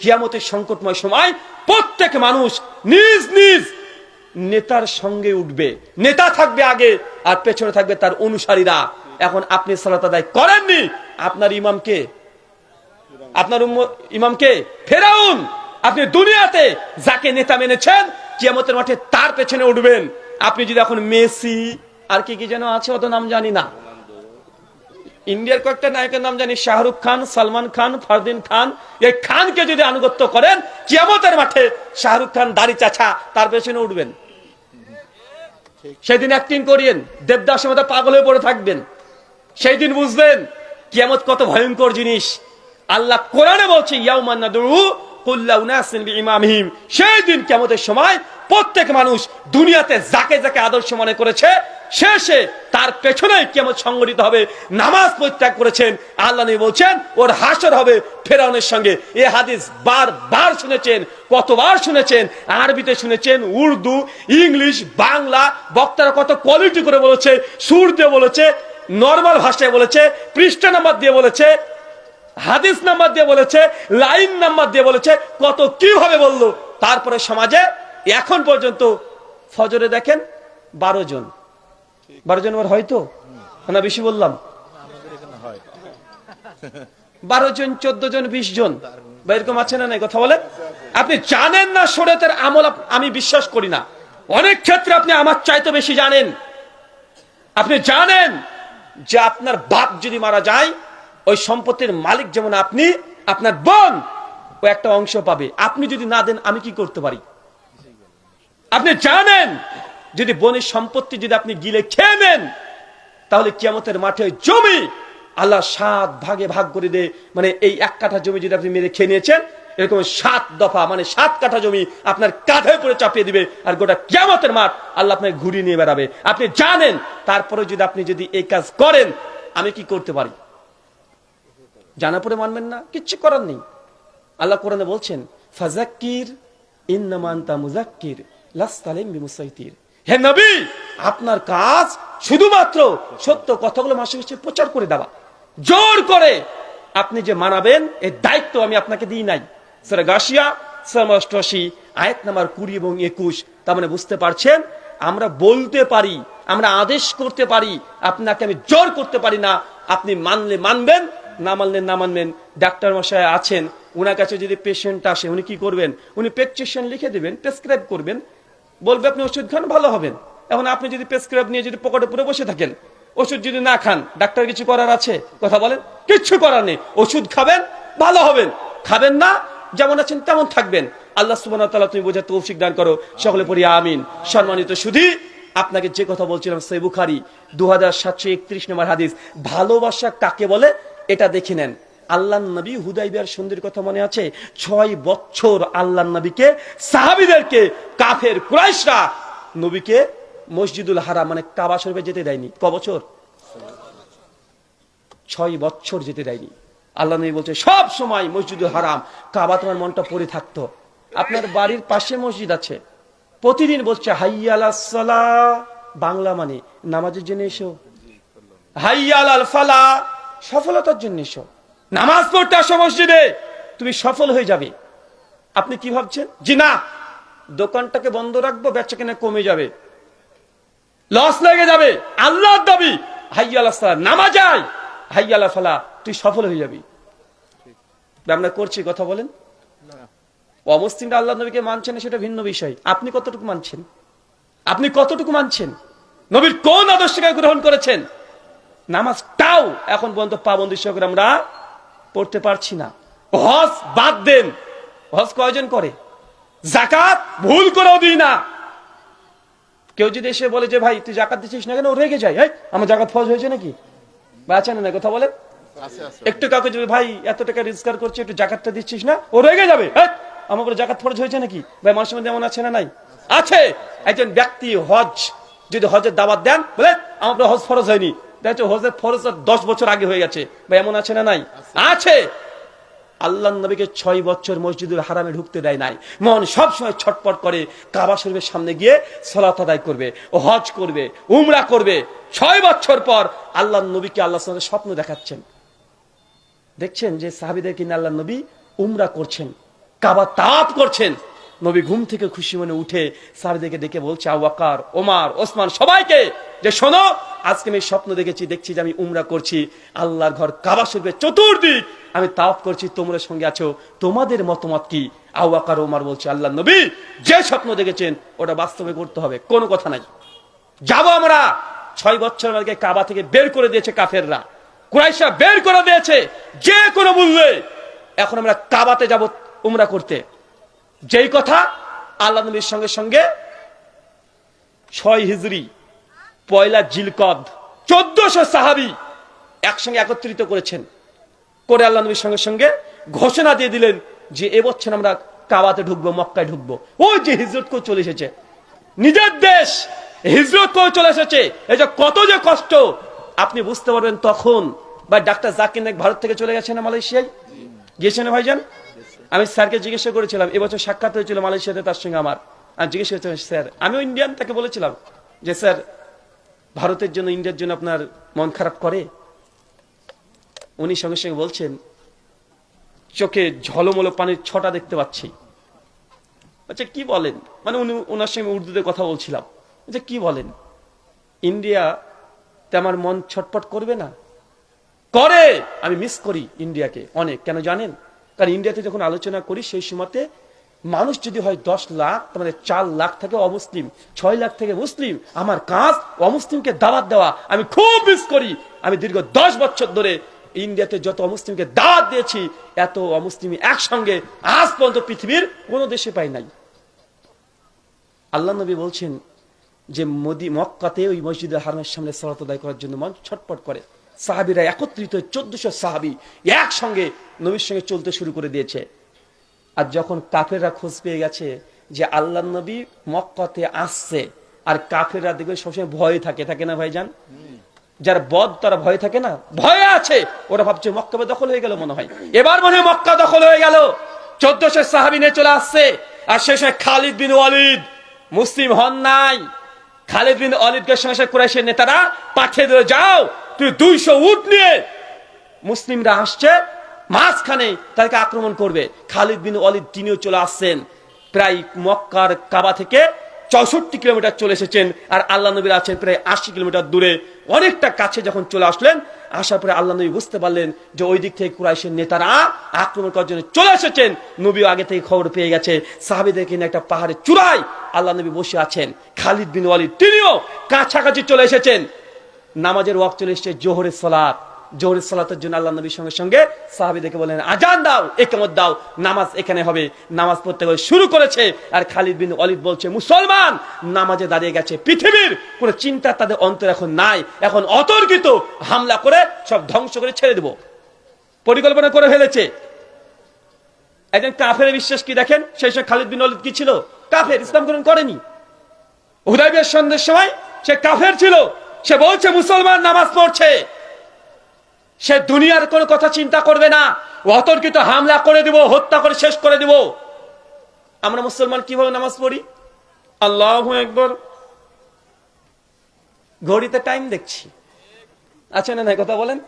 কিয়ামতের সংকটময় সময় প্রত্যেক মানুষ নিজ নিজ নেতার সঙ্গে উঠবে। নেতা থাকবে আগে আর পেছনে থাকবে তার অনুসারীরা। এখন আপনি সালাত আদায় করেননি, আপনার ইমামকে আপনার ইমামকে ফেরাউন। আপনি দুনিয়াতে যাকে নেতা মেনেছেন, কিয়ামতের মাঠে তার পেছনে উঠবেন। আপনি যদি এখন মেসি, আর কি কি যেন আছে অত নাম জানি না। ইন্ডিয়ার কয়েকটা নায়কের নাম জানি, শাহরুখ খান, সালমান খান, ফারদিন খান। এই খানকে যদি আনুগত্য করেন, কিয়ামতের মাঠে শাহরুখ খান দাড়ি চাচা তার পেছনে উঠবেন। সেদিন অ্যাক্টিং করিয়েন দেবদাসের মতো পাগল হয়ে পড়ে থাকবেন। সেই দিন বুঝবেন, কিয়ামত কত ভয়ঙ্কর জিনিস। আল্লাহ কোরআনে বলছে সেই দিন কিয়ামতের সময় প্রত্যেক মানুষ দুনিয়াতে যাকে যাকে আদর্শ মনে করেছে শেষে তার পেছনে কিয়ামত সংগঠিত হবে? নামাজ পরিত্যাগ করেছেন। আল্লাহ বলছেন, ওর হাসর হবে ফেরাউনের সঙ্গে। এ হাদিস বার বার শুনেছেন, কতবার শুনেছেন? আরবিতে শুনেছেন, উর্দু, ইংলিশ, বাংলা, বক্তারা কত কোয়ালিটি করে বলেছে, সুর দিয়ে বলেছে নর্মাল ভাষায় বলেছে, পৃষ্ঠা নাম্বার দিয়ে বলেছে, হাদিস নাম্বার দিয়ে বলেছে, লাইন নাম্বার দিয়ে বলেছে, কত কীভাবে বলল? তারপরে সমাজে এখন পর্যন্ত ফজরে দেখেন বারো জন। বারো জন আবার হয়তো না, বেশি বললাম। বারো জন, চোদ্দ জন, বিশ জন। বা এরকম আছে না কথা বলে আপনি জানেন না শরীয়তের আমল আমি বিশ্বাস করি না। অনেক ক্ষেত্রে আপনি আমার চাইতে বেশি জানেন। আপনি জানেন যে আপনার বাপ যদি মারা যায়, ওই সম্পত্তির মালিক যেমন আপনি, আপনার বোন ও একটা অংশ পাবে। আপনি যদি না দেন, আমি কি করতে পারি? আপনি জানেন যদি বনের সম্পত্তি যদি আপনি গিলে খেয়ে নেন, তাহলে কিয়ামতের মাঠে জমি আল্লাহ সাত ভাগে ভাগ করে দে মানে এই এক কাঠা জমি যদি আপনি মেরে খেয়ে নিয়েছেন, এরকম সাত দফা মানে সাত কাঠা জমি আপনার কাঁধে করে চাপিয়ে দিবে আর গোটা কিয়ামতের মাঠ আল্লাহ আপনাকে ঘুরিয়ে নিয়ে বেড়াবে। আপনি জানেন, তারপরে যদি আপনি যদি এই কাজ করেন, আমি কি করতে পারি? জানা পরে মানবেন না? কিচ্ছু করার নেই। আল্লাহ কোরআনে বলছেন, ফাজাক্কির ইন্নামান্তা মুজাক্কির, লাস্তালিম বিমুসাইতির। হে নবী, আপনার কাজ শুধুমাত্র সত্য কথাগুলো মাসে মাসে প্রচার করে দেওয়া। জোর করে আপনি যে মানাবেন, এর দায়িত্ব আমি আপনাকে দিই নাই। গাছিয়া স্যার অষ্টআশি, আয়াত নাম্বার কুড়ি এবং একুশ, তার মানে বুঝতে পারছেন? আমরা বলতে পারি, আমরা আদেশ করতে পারি, আপনাকে আমি জোর করতে পারি না। আপনি মানলে মানবেন, না মানলে না মানবেন। ডাক্তার মশাই আছেন ওনার কাছে যদি পেশেন্ট আসে, উনি কি করবেন? উনি প্রেসক্রিপশন লিখে দেবেন প্রেসক্রাইব করবেন। বলবে আপনি ওষুধ খান, ভালো হবেন। এখন আপনি যদি প্রেসক্রাইব নিয়ে যদি পকেটে পুরো বসে থাকেন, ওষুধ যদি না খান, ডাক্তার কিছু করার আছে? কথা বলেন? কিচ্ছু করার নেই। ওষুধ খাবেন, ভালো হবেন। খাবেন না, যেমন আছেন তেমন থাকবেন। আল্লাহ তাআলা তুমি বোঝার তৌফিক দান করো। সকলে পড়ি আমিন। সম্মানিত সুধী, আপনাকে যে কথা বলছিলাম সেই বুখারি দু হাজার সাতশো একত্রিশ নম্বর হাদিস। ভালোবাসা কাকে বলে? এটা দেখে নেন। আল্লাহ নবী হুদাইবিয়ার সন্ধির কথা মনে আছে? ছয় বছর আল্লাহ নবীকে, সাহাবিদেরকে, কাফের কুরাইশরা নবীকে মসজিদুল হারা মানে কাবা শরীফে যেতে দেয়নি। ক বছর? ছয় বছর যেতে দেয়নি। আল্লাহ নবী বলছে, সব সময় মসজিদুল হারাম, কাবা তোমার মনটা পড়ে থাকতো। আপনার বাড়ির পাশে মসজিদ আছে। প্রতিদিন বলছে, হাইয়ালা বাংলা মানে নামাজের জন্য এসো। হাইয়াল ফালা, সফলতার জন্য এসো। নামাজ পড়তে আসো মসজিদে তুমি সফল হয়ে যাবে। আপনি কি ভাবছেন? জি না। দোকানটাকে বন্ধ রাখব বেচা কেনা কমে যাবে। লস লেগে যাবে। আল্লাহর দাবি। হাইয়াল সালা নামাজ আয়। হাইয়াল ফালা। তুই সফল হয়ে যাবি। আমরা করছি কথা বলেন? অমুসলিমরা আল্লাহ নবীকে মানছেন না সেটা ভিন্ন বিষয়। আপনি কতটুকু মানছেন? আপনি কতটুকু মানছেন? নবীর কোন আদর্শকে গ্রহণ করেছেন? নামাজটাও এখন পর্যন্ত পাবন্দি সহকারে আমরা পড়তে পারছি না। হজ বাদ দেন। হজ কয়জন করে? জাকাত ভুল করেও দিই না। কেউ যদি এসে বলে যে ভাই তুই জাকাত দিচ্ছিস না কেন? রেগে যায়। এই, আমার জাকাত ফজ হয়েছে নাকি? বা আছে না কথা বলেন? একটু কাউকে যদি ভাই এত টাকা রোজগার করছে একটু জাকাতটা দিচ্ছিস না? ও রেগে যাবে। আমার উপরে জাকাত ফরজ হয়েছে নাকি? ভাই মানুষের মধ্যে এমন আছে না নাই? আছে। একজন ব্যক্তি হজ যদি হজের দাবাত দেন বলে আমার হজ ফরজ হয়নি। ফরজ দশ বছর আগে হয়ে গেছে। ভাই, এমন আছে না নাই? আছে। আল্লাহ নবীকে ছয় বছর মসজিদুল হারামে ঢুকতে দেয় নাই। মন সব সময় ছটপট করে কাবা শরীফের সামনে গিয়ে সলাত আদায় করবে, ও হজ করবে, উমরা করবে। ছয় বছর পর আল্লাহ নবীকে আল্লাহ স্বপ্ন দেখাচ্ছেন। দেখছেন যে সাহাবিদের কিনা আল্লাহ নবী উমরা করছেন, কাবা তাপ করছেন। নবী ঘুম থেকে খুশি মনে উঠে সারদিকে ডেকে বলছে আওয়াকার ওমার, ওসমান, সবাইকে, যে শোনো, আজকে আমি স্বপ্ন দেখেছি, দেখছি যে আমি উমরা করছি, আল্লাহর ঘর কাবা শরীফের চতুর্দিক, আমি তাপ করছি, তোমরা সঙ্গে আছো, তোমাদের মতামত কি? আওয়াকার ওমার বলছে আল্লাহ নবী, যে স্বপ্ন দেখেছেন, ওটা বাস্তবে করতে হবে, কোনো কথা নাই। যাব আমরা, ছয় বছর আগে কাবা থেকে বের করে দিয়েছে কাফেররা কুরাইশা বের করে দিয়েছে, যে কোনো মূল্যে। এখন আমরা কাবাতে যাব উমরা করতে। যেই কথা আল্লাহ নবীর সঙ্গে সঙ্গে ছয় হিজরি, পয়লা জিলকদ, চোদ্দশো সাহাবি একসঙ্গে একত্রিত করেছেন। করে আল্লাহ নবীর সঙ্গে সঙ্গে ঘোষণা দিয়ে দিলেন যে এবছর আমরা কাবাতে ঢুকবো, মক্কায় ঢুকবো। ওই যে হিজরত করে চলে এসেছে। নিজের দেশ হিজরত করে চলে এসেছে। এই যে কত যে কষ্ট। আপনি বুঝতে পারবেন তখন বা ডাক্তার জাকির নাইক ভারত থেকে চলে গেছে না মালয়েশিয়ায়? গিয়েছেন ভাইজান? আমি স্যারকে জিজ্ঞাসা করেছিলাম, এবছর সাক্ষাৎ হয়েছিল মালয়েশিয়াতে তার সঙ্গে আমার। আর জিজ্ঞেস স্যার, আমিও ইন্ডিয়ান, তাকে বলেছিলাম যে, স্যার, ভারতের জন্য, ইন্ডিয়ার জন্য আপনার মন খারাপ করে? উনি সঙ্গে সঙ্গে বলছেন, চোখে ঝলমলো পানির ছটা দেখতে পাচ্ছি। আচ্ছা কি বলেন? মানে উনি ওনার সঙ্গে উর্দুতে কথা বলছিলাম। আচ্ছা কি বলেন? ইন্ডিয়া তে আমার মন ছটপট করবে না? করে! আমি মিস করি ইন্ডিয়াকে অনেক, কেন জানেন? কারণ ইন্ডিয়াতে যখন আলোচনা করি, সেই সময়তে মানুষ যদি হয় দশ লাখ, তার মানে চার লাখ থেকে অমুসলিম, ছয় লাখ থেকে মুসলিম, আমার কাজ অমুসলিমকে দাওয়াত দেওয়া, আমি খুব মিস করি। আমি দীর্ঘ দশ বছর ধরে ইন্ডিয়াতে যত অমুসলিমকে দাওয়াত দিয়েছি, এত অমুসলিম একসঙ্গে আজ পর্যন্ত পৃথিবীর কোনো দেশে পাই নাই। আল্লাহ নবী বলছেন যে মোদি মক্কাতে ওই মসজিদের হারমের সামনে সলাত আদায় করার জন্য মন ছটপট করে। সাহাবিরা একত্রিত চোদ্দশো সাহাবি একসঙ্গে নবীর সঙ্গে চলতে শুরু করে দিয়েছে। আর যখন কাফেররা খোঁজ পেয়ে গেছে যে আল্লাহ নবী মক্কাতে আসছে, আর কাফেররা দেখবে সবসময় ভয়ে থাকে। থাকে না ভাইজান? যারা বদ তারা ভয় থাকে না? ভয়ে আছে। ওরা ভাবছে মক্কা দখল হয়ে গেল মনে হয়। এবার মনে হয় মক্কা দখল হয়ে গেল। চোদ্দশো সাহাবি নিয়ে চলে আসছে। আর সেই সময় খালিদ বিন ওয়ালিদ মুসলিম হন নাই। খালিদ বিন ওয়ালিদকে সঙ্গে সঙ্গে কুরাইশের নেতারা পাঠিয়ে দিল, যাও তুই দুইশো উট নিয়ে মুসলিমরা আসছে, মাঝখানে তাদেরকে আক্রমণ করবে। খালিদ বিন ওয়ালিদ তিনিও চলে আসছেন। প্রায় মক্কার কাবা থেকে চৌষট্টি কিলোমিটার চলে এসেছেন আর আল্লাহ নবীর আছেন প্রায় আশি কিলোমিটার দূরে। অনেকটা কাছে যখন চলে আসলেন, আসার পরে আল্লাহ নবী বুঝতে পারলেন যে ওই দিক থেকে কুরাইশের নেতারা আক্রমণ করার জন্য চলে এসেছেন। নবীও আগে থেকে খবর পেয়ে গেছে। সাহাবিদেরকে নিয়ে একটা পাহাড়ের চূড়ায় আল্লাহ নবী বসে আছেন। খালিদ বিন ওয়ালিদ তিনিও কাছাকাছি চলে এসেছেন। নামাজের ওয়াক চলে এসেছে জোহরের সলাত। জোহরের সালাতের জন্য আল্লাহ নবীর সঙ্গে সঙ্গে সাহাবিদেরকে বলেন আজান দাও, একামত দাও, নামাজ এখানে হবে। নামাজ পড়তে শুরু করেছে। আর খালিদ বিন অলিদ বলছে, মুসলমান, নামাজে দাঁড়িয়ে গেছে। পৃথিবীর কোনো চিন্তা তাদের অন্তর এখন নাই। এখন অতর্কিত হামলা করে সব ধ্বংস করে ছেড়ে দেব। পরিকল্পনা করে ফেলেছে। একজন কাফের বিশ্বাস কি দেখেন? সেই সময় খালিদ বিন অলিদ কি ছিল? কাফের, ইসলাম গ্রহণ করেনি। হুদাইবিয়ার সন্ধ্যের সময় সে কাফের ছিল। সে বলছে, মুসলমান নামাজ পড়ছে। সে দুনিয়ার কোন কথা চিন্তা করবে না। অতর্কিত হামলা করে দিব, হত্যা করে শেষ করে দিব। আমরা মুসলমান কীভাবে নামাজ পড়ি? আল্লাহ একবার ঘড়িতে টাইম দেখছি। আচ্ছা না কথা বলেন?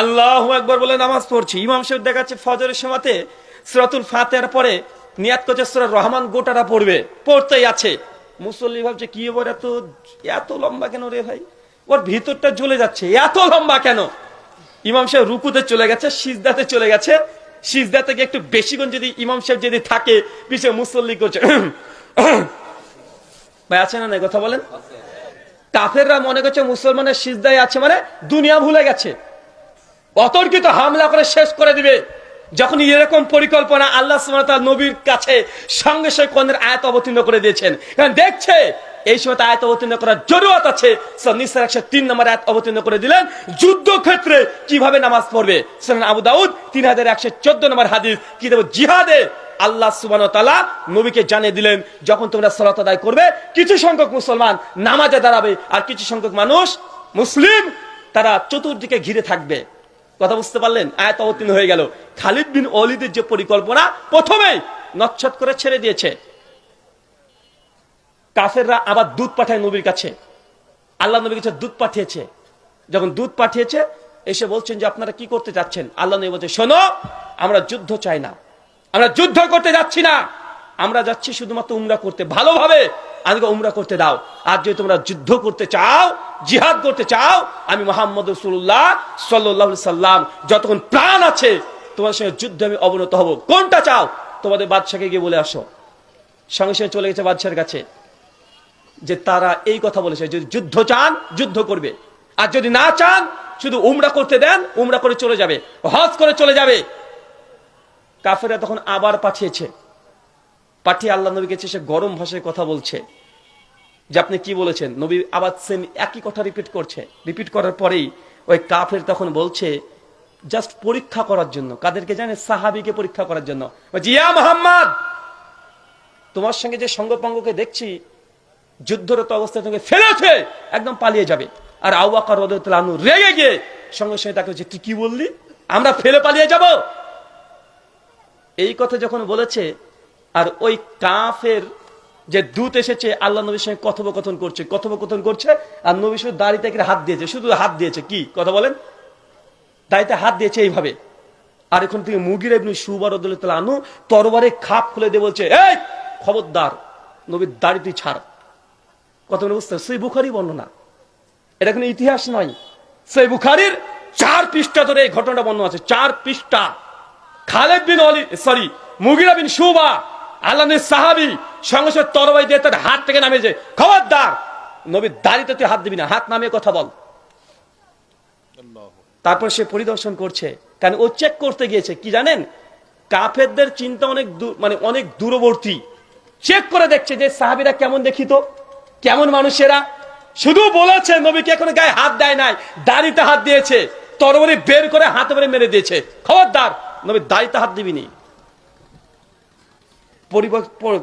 আল্লাহ একবার বলে নামাজ পড়ছি। ইমাম সাহেব দেখাচ্ছে, ফজরের সময়তে সুরাতুল ফাতের পরে নিয়াত করছে সুরা রহমান গোটাটা পড়বে, পড়তেই আছে। মুসল্লি ভাবছে, কি এবার এত এত লম্বা কেন রে ভাই? ওর ভিতরটা জ্বলে যাচ্ছে। এত লম্বা কেন? ইমাম সাহেব রুকুতে চলে গেছে, সিজদাতে চলে গেছে। সিজদা থেকে একটু বেশিক্ষণ যদি ইমাম সাহেব যদি থাকে পিছিয়ে মুসল্লি করছে। ভাই, আছে না কথা বলেন? কাফেররা মনে করছে মুসলমানের সিজদায় আছে মানে দুনিয়া ভুলে গেছে। অতর্কিত হামলা করে শেষ করে দিবে। যখন এরকম পরিকল্পনা আল্লাহ নবীর কাছে সঙ্গে সঙ্গে কোনের আয়াত অবতীর্ণ করে দিয়েছেন। কারণ দেখছে এই সময় আয়াত অবতীর্ণ করার জরুরত আছে। একশো তিন নম্বর আয়াত অবতীর্ণ করে দিলেন। যুদ্ধ ক্ষেত্রে কীভাবে নামাজ পড়বে? সুনান আবু দাউদ, তিন হাজার একশো চোদ্দ নম্বর হাদিস কি দেবো জিহাদে আল্লাহ সুবান তালা নবীকে জানিয়ে দিলেন, যখন তোমরা সালাত আদায় করবে, কিছু সংখ্যক মুসলমান নামাজে দাঁড়াবে আর কিছু সংখ্যক মানুষ মুসলিম, তারা চতুর্দিকে ঘিরে থাকবে। কথা বুঝতে পারলেন? আয়াত অবতীর্ণ হয়ে গেল। খালিদ বিন অলিদের যে পরিকল্পনা প্রথমেই নচ্ছট করে ছেড়ে দিয়েছে। কাফেররা আবার দুধ পাঠায় নবীর কাছে। আল্লাহ নবীর কাছে দুধ পাঠিয়েছে। যখন দুধ পাঠিয়েছে, এসে বলছেন যে, আপনারা কি করতে চাচ্ছেন আল্লাহ নবী বলছে শোনো, আমরা যুদ্ধ চাই না। আমরা যুদ্ধ করতে যাচ্ছি না। আমরা যাচ্ছি শুধুমাত্র উমরা করতে। ভালোভাবে আজকে উমরা করতে দাও। আর যদি তোমরা যুদ্ধ করতে চাও, জিহাদ করতে চাও, আমি মোহাম্মদ রসুল্লাহ সাল্লাহ সাল্লাম, যতক্ষণ প্রাণ আছে তোমার সঙ্গে যুদ্ধে আমি অবনত হব। কোনটা চাও? তোমাদের বাদশাকে গিয়ে বলে আসো। সঙ্গে সঙ্গে চলে গেছে বাদশার কাছে। যে তারা এই কথা বলেছে যদি যুদ্ধ চান, যুদ্ধ করবে। আর যদি না চান, শুধু উমরা করতে দেন, উমরা করে চলে যাবে, হজ করে চলে যাবে। কাফেরা তখন আবার পাঠিয়েছে। পাঠিয়ে আল্লাহ নবীকে সে গরম ভাষায় কথা বলছে। যে আপনি কি বলেছেন? নবী আবার সেম একই কথা রিপিট করছে। রিপিট করার পরেই ওই কাফের তখন বলছে জাস্ট পরীক্ষা করার জন্য। কাদেরকে জানে সাহাবিকে পরীক্ষা করার জন্য। জিয়া মোহাম্মদ! তোমার সঙ্গে যে সঙ্গপাঙ্গকে দেখছি যুদ্ধরত অবস্থায় তোমাকে ফেলেছে একদম পালিয়ে যাবে। আর আউয়াকার রদুল্লাহ রেগে গিয়ে সঙ্গে সঙ্গে তাকে বলছে, তুই কি বললি? আমরা ফেলে পালিয়ে যাব? এই কথা যখন বলেছে, আর ওই কাফের যে দূত এসেছে, আল্লাহ নবীর সঙ্গে কথোপকথন করছে কথোপকথন করছে, আর নবী শুধু দাড়িতে একটা হাত দিয়েছে। শুধু হাত দিয়েছে, কি? কথা বলেন। দাড়িতে হাত দিয়েছে এইভাবে। আর এখন থেকে মুগির এমনি সুবার আনু তরবারে খাপ খুলে দিয়ে বলছে, এই খবরদার, নবীর দাড়ি তুই ছাড়। কথা বলে বুঝতে সেই বুখারি বর্ণনা। এটা কোনো ইতিহাস নয়। সেই বুখারির চার পৃষ্ঠা ধরে এই ঘটনাটা বর্ণনা আছে। চার পৃষ্ঠা। খালেদ বিন অলি সরি মুগিরা বিন সুবা সাহাবি, সঙ্গে সঙ্গে তরবাই দিয়ে তার হাত থেকে খবরদার তুই হাত দিবি না, হাত নামিয়ে কথা বল। তারপর সে পরিদর্শন করছে। কারণ ও চেক করতে গিয়েছে, কি জানেন? কাফেরদের চিন্তা অনেক মানে অনেক দূরবর্তী। চেক করে দেখছে যে সাহাবিরা কেমন দেখিত। কেমন মানুষেরা? শুধু বলেছে, নবীকে এখন গায়ে হাত দেয় নাই, দাড়িতে হাত দিয়েছে, তরবারি বের করে হাতে মেরে মেরে দিয়েছে। খবরদার, নবী দাড়িতে হাত দিবিনি।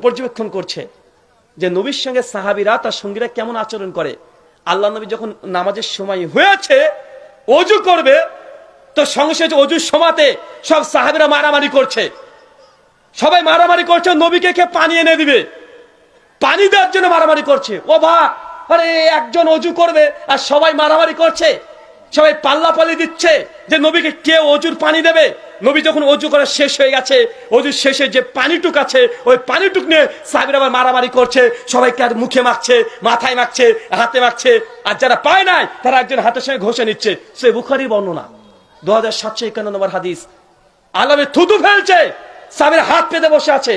পর্যবেক্ষণ করছে যে নবীর সঙ্গে সাহাবিরা, তার সঙ্গীরা কেমন আচরণ করে। আল্লাহ নবী যখন নামাজের সময় হয়েছে, অজু করবে, তো সঙ্গে অজুর সমাতে সব সাহাবিরা মারামারি করছে। সবাই মারামারি করছে, নবীকে কে পানি এনে দিবে। পানি দেওয়ার জন্য মারামারি করছে। ও ভা আরে, একজন অজু করবে আর সবাই মারামারি করছে। সবাই পাল্লা পাল্লি দিচ্ছে যে নবীকে কে অজুর পানি দেবে? নবী যখন অজু করা শেষ হয়ে গেছে, অজুর শেষে যে পানিটুক আছে, ওই পানিটুক নিয়ে সাহাবির আবার মারামারি করছে। সবাইকে আর মুখে মাখছে, মাথায় মাখছে, হাতে মাখছে। আর যারা পায় নাই, তারা একজন হাতের সঙ্গে ঘষে নিচ্ছে। সে বুখারি বর্ণনা। দু হাজার সাতশো একান্ন নম্বর হাদিস। আলমে থুতু ফেলছে, সাবির হাত পেতে বসে আছে।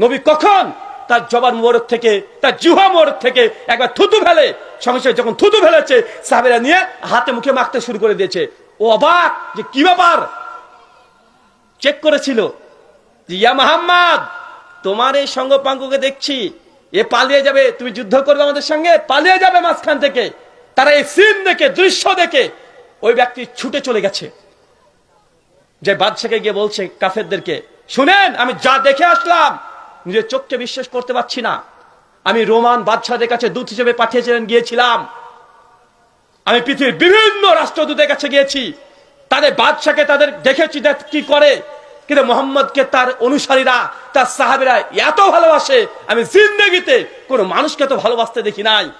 নবী কখন তার জবান মোরক থেকে, তার জুহা মোরক থেকে একবার থুতু ফেলে। সঙ্গে সঙ্গে যখন থুতু ফেলেছে, সাহাবিরা নিয়ে হাতে মুখে মাখতে শুরু করে দিয়েছে। ও অবাক যে কি ব্যাপার? চেক করেছিল যে, ইয়া মাহাম্মদ, তোমার এই সঙ্গপাঙ্গকে দেখছি। এ পালিয়ে যাবে, তুমি যুদ্ধ করবে আমাদের সঙ্গে, পালিয়ে যাবে মাঝখান থেকে। তারা এই সিন দেখে, দৃশ্য দেখে ওই ব্যক্তি ছুটে চলে গেছে। যে বাদশাকে গিয়ে বলছে কাফেরদেরকে, শুনেন, আমি যা দেখে আসলাম নিজের চোখকে বিশ্বাস করতে পারছি না। আমি রোমান বাদশাদের কাছে দূত হিসেবে পাঠিয়েছিলেন, গিয়েছিলাম। আমি পৃথিবীর বিভিন্ন রাষ্ট্রদূতের কাছে গিয়েছি। তাদের বাদশাকে তাদের দেখেছি দেখ কি করে। কিন্তু মোহাম্মদকে তার অনুসারীরা, তার সাহাবিরা এত ভালোবাসে, আমি জিন্দগিতে কোন মানুষকে তো ভালোবাসতে দেখি নাই।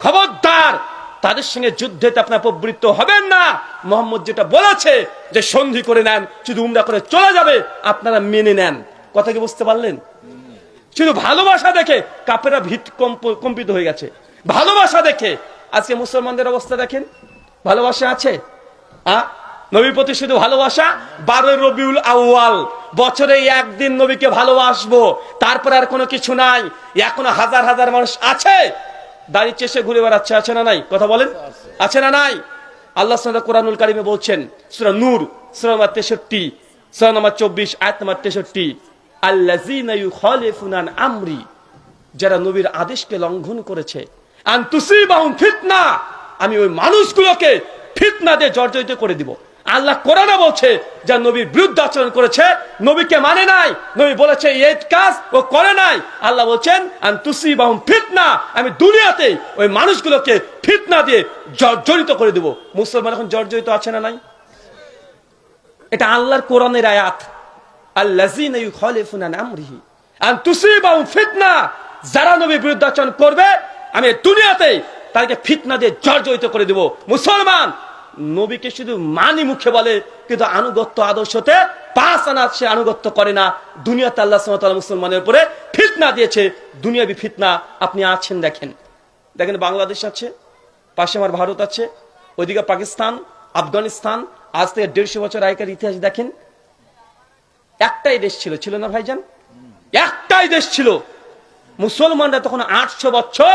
খবরদার, তাদের সঙ্গে যুদ্ধেতে আপনার প্রবৃত্ত হবেন না। মোহাম্মদ যেটা বলেছে, যে সন্ধি করে নেন শুধু উমরা করে চলে যাবে, আপনারা মেনে নেন। কথা কি বুঝতে পারলেন? শুধু ভালোবাসা দেখে কাপেরা ভিত কম্প- কম্পিত হয়ে গেছে। ভালোবাসা দেখে। আজকে মুসলমানদের অবস্থা দেখেন। ভালোবাসা আছে? আ? নবীর প্রতি শুধু ভালোবাসা? বারোই রবিউল আউয়াল। বছরে একদিন নবীকে ভালোবাসবো। তারপর আর কোনো কিছু নাই। এখনও হাজার হাজার মানুষ আছে। দাঁড়িয়ে চেষে ঘুরে বেড়াচ্ছে। আছে না নাই? কথা বলেন। আছে না নাই? আল্লাহ সাল্লাহ কোরআনুল কারিমে বলছেন, সুরা নূর, সুরা নম্বর তেষট্টি, সুরা নম্বর চব্বিশ, আয়াত নম্বর তেষট্টি। ইউখালিফুনা আমরি, যারা নবীর আদেশকে লঙ্ঘন করেছে। ফিতনা, আমি ওই মানুষগুলোকে ফিতনা দিয়ে জর্জরিত করে দিব। আল্লাহ কোরআনে বলছে যা নবীর বিরুদ্ধে আচরণ করেছে, নবীকে মানে নাই। নবী বলেছে এই কাজ ও করে নাই। আল্লাহ বলছেন, আন তুসিবাহুম ফিতনা, আমি দুনিয়াতে ওই মানুষগুলোকে ফিতনা দিয়ে জর্জরিত করে দিব। মুসলমান এখন জর্জরিত আছে না নাই? এটা আল্লাহর কোরআনের আয়াত। ইউখালিফুনা আমরিহি। আন তুসিবাহুম ফিতনা। যারা আচরণ করবে, আমি দুনিয়াতে ফিতনা দিয়ে জর্জরিত করে দেব। মুসলমান, নবীকে শুধু মানি মুখে বলে, কিন্তু আনুগত্য আদর্শতে পাঁচ আনা সে আনুগত্য করে না। দুনিয়াতে আল্লাহ সুবহানাহু মুসলমানের উপরে ফিতনা দিয়েছে। দুনিয়াবি ফিতনা, আপনি আছেন, দেখেন। দেখেন, বাংলাদেশ আছে, পাশে আমার ভারত আছে, ওইদিকে পাকিস্তান, আফগানিস্তান, আজ থেকে দেড়শো বছর আগেকার ইতিহাস দেখেন। একটাই দেশ ছিল ছিল না ভাইজান? একটাই দেশ ছিল। মুসলমানরা তখন আটশো বছর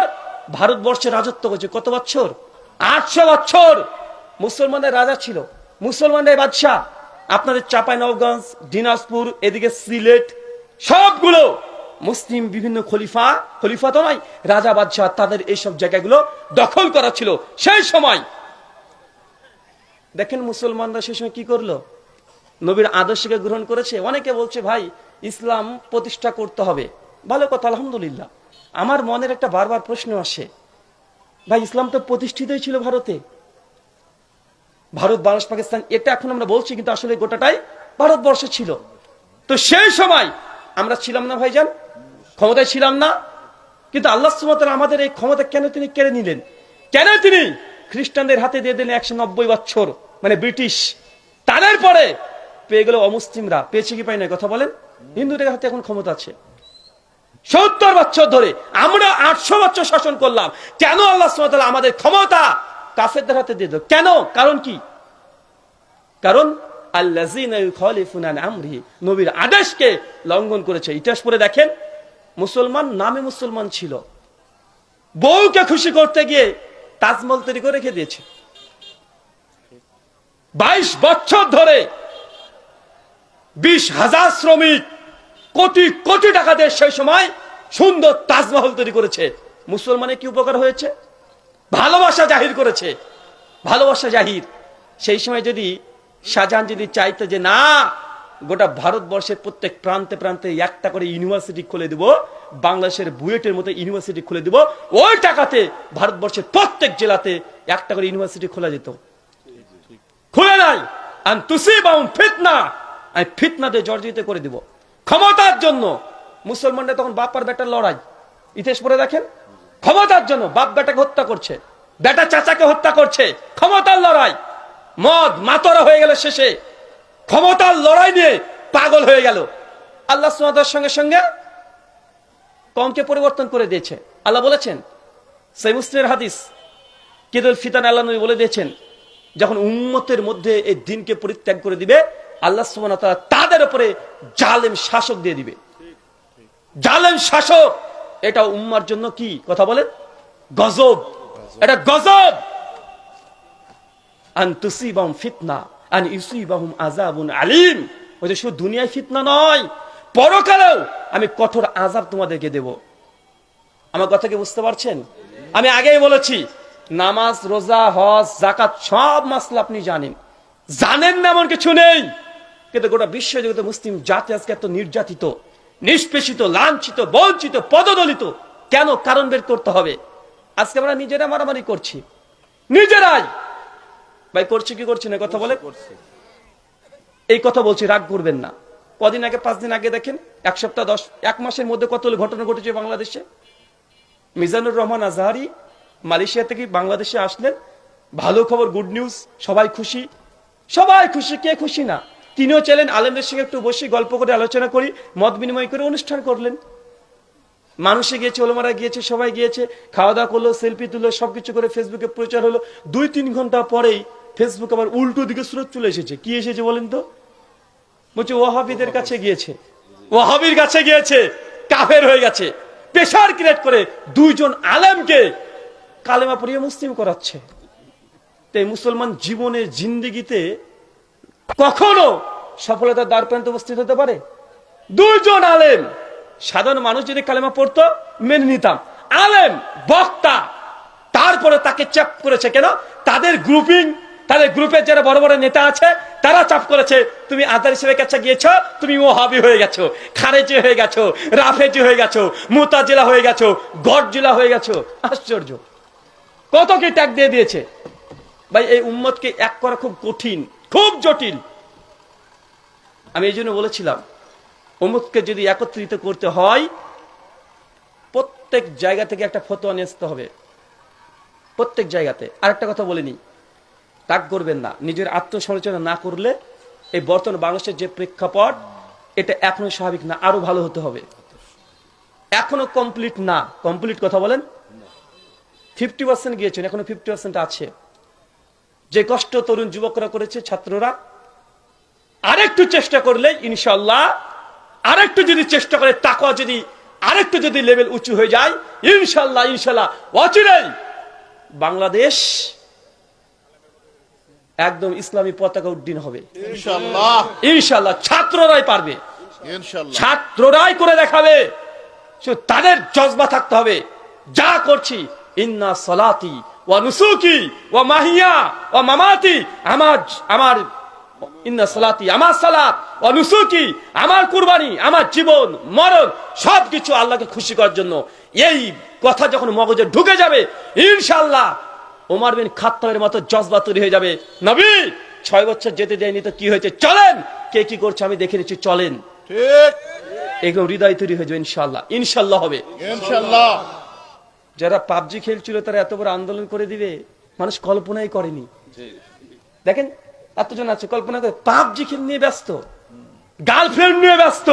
ভারতবর্ষে রাজত্ব করছে। কত বছর আটশো বছর মুসলমানদের রাজা ছিল। মুসলমানদের বাদশাহ, আপনাদের চাপাই নবগঞ্জ দিনাজপুর, এদিকে সিলেট, সবগুলো মুসলিম বিভিন্ন খলিফা খলিফা তো নয়, রাজা, বাদশাহ তাদের এইসব জায়গাগুলো দখল করা ছিল। সেই সময় দেখেন মুসলমানরা সেই সময় কি করল? নবীর আদর্শকে গ্রহণ করেছে। অনেকে বলছে, ভাই, ইসলাম প্রতিষ্ঠা করতে হবে। ভালো কথা, আলহামদুলিল্লাহ। আমার মনের একটা বারবার প্রশ্ন আসে, ভাই, ইসলাম তো প্রতিষ্ঠিতই ছিল ভারতে। ভারত, বাংলাদেশ, পাকিস্তান, এটা এখন আমরা বলছি, কিন্তু আসলে গোটাটাই ভারতবর্ষ ছিল। তো সেই সময় আমরা ছিলাম না, ভাইজান। ক্ষমতায় ছিলাম না। কিন্তু আল্লাহ সুমতাল আমাদের এই ক্ষমতা কেন তিনি কেড়ে নিলেন? কেন তিনি খ্রিস্টানদের হাতে দিয়ে দিলেন একশো নব্বই বছর? মানে ব্রিটিশ। তাদের পরে পেয়ে গেল অমুসলিমরা। পেয়েছে কি পাই না কথা বলেন। হিন্দুদের হাতে এখন ক্ষমতা আছে। সত্তর বছর ধরে আমরা আটশো বছর শাসন করলাম। কেন আল্লাহ আমাদের ক্ষমতা কাফেরদের হাতে দিয়ে কেন? কারণ কি? কারণ নবীর আদেশকে লঙ্ঘন করেছে। ইতিহাস পড়ে দেখেন, মুসলমান নামে মুসলমান ছিল। বউকে খুশি করতে গিয়ে তাজমহল তৈরি করে রেখে দিয়েছে। বাইশ বছর ধরে বিশ হাজার শ্রমিক কোটি কোটি টাকা দিয়ে সেই সময় সুন্দর তাজমহল তৈরি করেছে। মুসলমানের কি উপকার হয়েছে? ভালোবাসা জাহির করেছে। ভালোবাসা জাহির। সেই সময় যদি শাহজাহান যদি চাইতো যে, না, গোটা ভারতবর্ষের প্রত্যেক প্রান্তে প্রান্তে একটা করে ইউনিভার্সিটি খুলে দিব, বাংলাদেশের বুয়েটের মতো ইউনিভার্সিটি খুলে দিব, ওই টাকাতে ভারতবর্ষের প্রত্যেক জেলাতে একটা করে ইউনিভার্সিটি খোলা যেত। খুলে নাই। আর তুসিবাউন ফিতনা। আমি ফিতনা দিয়ে জর্জরিত করে দিব। ক্ষমতার জন্য। মুসলমানরা তখন বাপার বেটার লড়াই। ইতিহাস পড়ে দেখেন? ক্ষমতার জন্য বাপ বেটাকে হত্যা করছে, বেটা চাচাকে হত্যা করছে, ক্ষমতার লড়াই। মদ মাতরা হয়ে গেল শেষে। ক্ষমতার লড়াই নিয়ে পাগল হয়ে গেল। আল্লাহ সুমাদের সঙ্গে সঙ্গে কমকে পরিবর্তন করে দিয়েছে। আল্লাহ বলেছেন সেই মুসলিমের হাদিস কিদুল ফিতান আল্লাহ নবী বলে দিয়েছেন, যখন উম্মতের মধ্যে এই দিনকে পরিত্যাগ করে দিবে আল্লাহ তাআলা তাদের উপরে জালেম শাসক দিয়ে দিবে। জালেম শাসক, এটা উম্মার জন্য কি? কথা বলেন। গজব। এটা গজব। ফিতনা, আন ইউসিবাহুম আযাবুন আমি কঠোর আযাব তোমাদেরকে দেব। আমার কথা কি বুঝতে পারছেন? আমি আগেই বলেছি, নামাজ, রোজা, হজ জাকাত সব মাসলা আপনি জানেন। জানেন না এমন কিছু নেই। কিন্তু গোটা বিশ্ব জগতে মুসলিম জাতি আজকে এত নির্যাতিত নিষ্পেষিত লাঞ্ছিত বঞ্চিত পদদলিত কেন কারণ বের করতে হবে? আজকে আমরা নিজেরা মারামারি করছি। নিজেরাই! ভাই করছি কি করছি না? কথা বলে? এই কথা বলছি রাগ করবেন না। কদিন আগে পাঁচ দিন আগে দেখেন এক সপ্তাহ দশ এক মাসের মধ্যে কতগুলো ঘটনা ঘটেছে বাংলাদেশে? মিজানুর রহমান আজহারি মালয়েশিয়া থেকে বাংলাদেশে আসলেন। ভালো খবর গুড নিউজ সবাই খুশি। সবাই খুশি কে খুশি না? তিনিও চাইলেন আলেমদের সঙ্গে একটু বসে গল্প করে আলোচনা করি, মত বিনিময় করে অনুষ্ঠান করলেন। মানুষে গিয়েছে, ওলমারা গিয়েছে, সবাই গিয়েছে খাওয়া দাওয়া করল, সেলফি তুললো, সবকিছু করে ফেসবুকে প্রচার হলো। দুই তিন ঘণ্টা পরেই ফেসবুক আবার উল্টো দিকে স্রোত চলে এসেছে। কি এসেছে বলেন তো? বলছে, ওয়াহাবিদের কাছে গিয়েছে। ওয়াহাবির কাছে গিয়েছে, কাফের হয়ে গেছে। প্রেশার ক্রিয়েট করে দুইজন আলেমকে কালেমা পড়িয়ে মুসলিম করাচ্ছে। তাই মুসলমান জীবনে জিন্দিগিতে কখনো সফলতার দ্বার প্রান্তে উপস্থিত হতে পারে? দুইজন আলেম, সাধারণ মানুষ যদি কালেমা পড়তো, মেনে নিতাম। আলেম, বক্তা, তারপরে তাকে চাপ করেছে কেন? তাদের গ্রুপিং তাদের গ্রুপের যারা বড় বড় নেতা আছে, তারা চাপ করেছে, তুমি আদার হিসেবে কাছে গিয়েছো? তুমি ওহাবি হয়ে গেছো, খারেজি হয়ে গেছো, রাফেজি হয়ে গেছো, মুতাজিলা হয়ে গেছো, গডজিলা হয়ে গেছো। আশ্চর্য। কত কি ট্যাগ দিয়ে দিয়েছে? ভাই, এই উম্মতকে এক করা খুব কঠিন। খুব জটিল। আমি এই জন্য বলেছিলাম অমুককে যদি একত্রিত করতে হয়, প্রত্যেক জায়গা থেকে একটা ফতোয়া নিয়ে আসতে হবে। প্রত্যেক জায়গাতে। আরেকটা কথা বলিনি তাক করবেন না। নিজের আত্মসমালোচনা না করলে এই বর্তমান বাংলাদেশের যে প্রেক্ষাপট, এটা এখনও স্বাভাবিক না, আরও ভালো হতে হবে। এখনও কমপ্লিট না। কমপ্লিট কথা বলেন? ফিফটি পার্সেন্ট গিয়েছেন, এখনও ফিফটি পার্সেন্ট আছে। যে কষ্ট তরুণ যুবকরা করেছে ছাত্ররা আরেকটু চেষ্টা করলে ইনশাল্লাহ আরেকটু যদি চেষ্টা করে তাকওয়া যদি আরেকটু যদি লেভেল উঁচু হয়ে যায় ইনশাল্লাহ ইনশাল্লাহ অচিরেই বাংলাদেশ একদম ইসলামী পতাকা উড্ডীন হবে। ইনশাল্লাহ ইনশাল্লাহ ছাত্ররাই পারবে। ছাত্ররাই করে দেখাবে। তাদের জজবা থাকতে হবে। যা করছি ইন্না সলাতি ওয়া নুসুকি ওয়া মাহিয়া ওয়া মামাতি আমার আমার ইন্না সলাতি আমার সালাত ওয়া নুসুকি আমার কুরবানি আমার জীবন মরণ সবকিছু আল্লাহকে খুশি করার জন্য এই কথা যখন মগজে ঢুকে যাবে ইনশাআল্লাহ ওমর বিন খাত্তাবের মতো জজবা তৈরি হয়ে যাবে। নবী ছয় বছর যেতে দেয়নি তো কি হয়েছে? চলেন কে কি করছে আমি দেখে নিচ্ছি চলেন। ঠিক। এগুলো হৃদয় তৈরি হয়ে যাবে ইনশাল্লাহ ইনশাল্লাহ হবে। ইনশাল্লাহ যারা পাবজি খেলছিল তারা এত বড় আন্দোলন করে দিবে মানুষ কল্পনাই করেনি। দেখেন এতজন আছে কল্পনা করে পাবজি খেল নিয়ে ব্যস্ত গার্লফ্রেন্ড নিয়ে ব্যস্ত।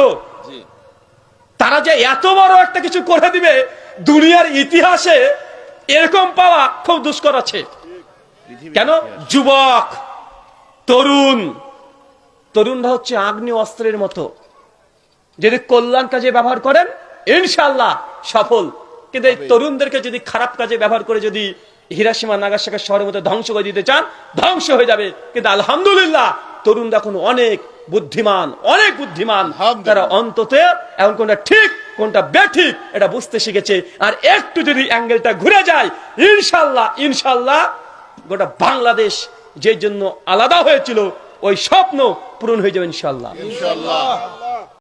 তারা যে এত বড় একটা কিছু করে দিবে দুনিয়ার ইতিহাসে এরকম পাওয়া খুব দুষ্কর আছে। কেন? যুবক তরুণ। তরুণরা হচ্ছে আগ্নি অস্ত্রের মতো। যদি কল্যাণ কাজে ব্যবহার করেন ইনশাল্লাহ সফল। কিন্তু এই তরুণদেরকে যদি খারাপ কাজে ব্যবহার করে যদি হিরাসীমা নাগাসাকা শহরের মধ্যে ধ্বংস করে দিতে চান ধ্বংস হয়ে যাবে। কিন্তু আলহামদুলিল্লাহ তরুণরা এখন অনেক বুদ্ধিমান অনেক বুদ্ধিমান। তারা অন্তত এখন কোনটা ঠিক কোনটা বেঠিক এটা বুঝতে শিখেছে। আর একটু যদি অ্যাঙ্গেলটা ঘুরে যায় ইনশাল্লাহ ইনশাল্লাহ গোটা বাংলাদেশ যে জন্য আলাদা হয়েছিল ওই স্বপ্ন পূরণ হয়ে যাবে ইনশাল্লাহ। ইনশাল্লাহ।